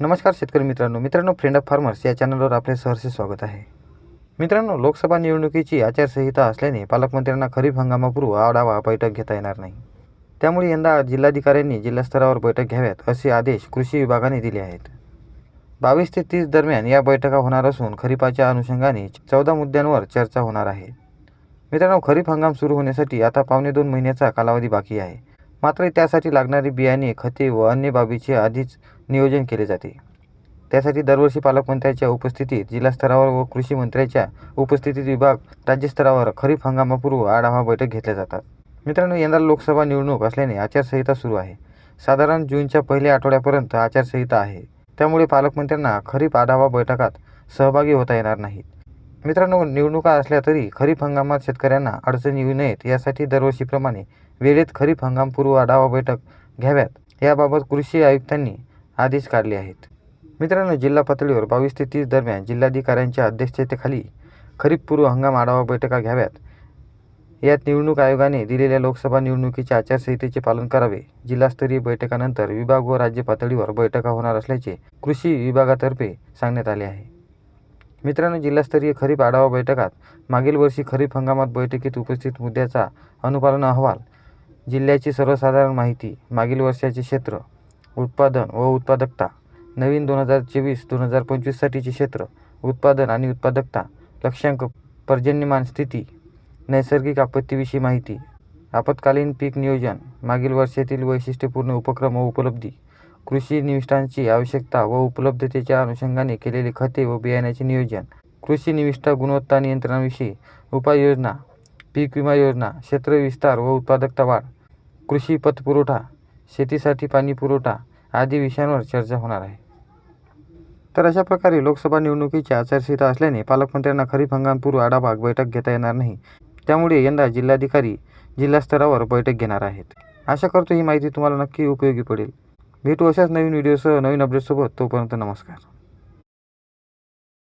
नमस्कार शेतकरी मित्रांनो मित्रांनो फ्रेंड ऑफ फार्मर्स या चॅनलवर आपले सहर्ष स्वागत आहे. मित्रांनो लोकसभा निवडणुकीची आचारसंहिता असल्याने पालकमंत्र्यांना खरीप हंगामापूर्व आढावा बैठक घेता येणार नाही. त्यामुळे यंदा जिल्हाधिकाऱ्यांनी जिल्हास्तरावर बैठक घ्याव्यात असे आदेश कृषी विभागाने दिले आहेत. बावीस ते तीस दरम्यान या बैठका होणार असून खरीपाच्या अनुषंगाने चौदा मुद्द्यांवर चर्चा होणार आहे. मित्रांनो खरीप हंगाम सुरू होण्यासाठी आता पावणे दोन महिन्याचा कालावधी बाकी आहे. मात्र त्यासाठी लागणारी बियाणे खते व अन्य बाबीचे आधीच नियोजन केले जाते. त्यासाठी दरवर्षी पालकमंत्र्यांच्या उपस्थितीत जिल्हास्तरावर व कृषी मंत्र्याच्या उपस्थितीत विभाग राज्यस्तरावर खरीप हंगामापूर्व आढावा बैठक घेतल्या जातात. मित्रांनो यंदा लोकसभा निवडणूक असल्याने आचारसंहिता सुरू आहे. साधारण जूनच्या पहिल्या आठवड्यापर्यंत आचारसंहिता आहे. त्यामुळे पालकमंत्र्यांना खरीप आढावा बैठकात सहभागी होता येणार नाहीत. मित्रांनो निवडणुका असल्या तरी खरीप हंगामात शेतकऱ्यांना अडचणी येऊ नयेत. यासाठी दरवर्षीप्रमाणे वेळेत खरीप हंगामपूर्व आढावा बैठक घ्याव्यात. याबाबत कृषी आयुक्तांनी आदेश काढले आहेत. मित्रांनो जिल्हा पातळीवर बावीस ते तीस दरम्यान जिल्हाधिकाऱ्यांच्या अध्यक्षतेखाली खरीपपूर्व हंगाम आढावा बैठका घ्याव्यात. यात निवडणूक आयोगाने दिलेल्या लोकसभा निवडणुकीच्या आचारसंहितेचे पालन करावे. जिल्हास्तरीय बैठकानंतर विभाग व राज्य पातळीवर बैठका होणार असल्याचे कृषी विभागातर्फे सांगण्यात आले आहे. मित्रांनो जिल्हास्तरीय खरीप आढावा बैठकात मागील वर्षी खरीप हंगामात बैठकीत उपस्थित मुद्द्याचा अनुपालन अहवाल जिल्ह्याची सर्वसाधारण माहिती मागील वर्षाचे क्षेत्र उत्पादन व उत्पादकता नवीन दोन हजार चोवीस दोन हजार पंचवीससाठीचे क्षेत्र उत्पादन आणि उत्पादकता लक्ष्यांक पर्जन्यमान स्थिती नैसर्गिक आपत्तीविषयी माहिती आपत्कालीन पीक नियोजन मागील वर्षातील वैशिष्ट्यपूर्ण उपक्रम व उपलब्धी कृषी निविष्ठांची आवश्यकता व उपलब्धतेच्या अनुषंगाने केलेले खते व बियाण्याचे नियोजन. कृषी निविष्ठा गुणवत्ता नियंत्रणाविषयी उपाययोजना पीक विमा योजना क्षेत्र विस्तार व उत्पादकता वाढ कृषी पतपुरवठा शेतीसाठी पाणी पुरवठा आदी विषयांवर चर्चा होणार आहे. तर अशा प्रकारे लोकसभा निवडणुकीची आचारसंहिता असल्याने पालकमंत्र्यांना खरीप हंगामपूर्व आढावा बैठक घेता येणार नाही. त्यामुळे यंदा जिल्हाधिकारी जिल्हास्तरावर बैठक घेणार आहेत. आशा करतो ही माहिती तुम्हाला नक्की उपयोगी पडेल. भेटू अशाच नवीन व्हिडिओसह नवीन अपडेटसोबत तोपर्यंत नमस्कार.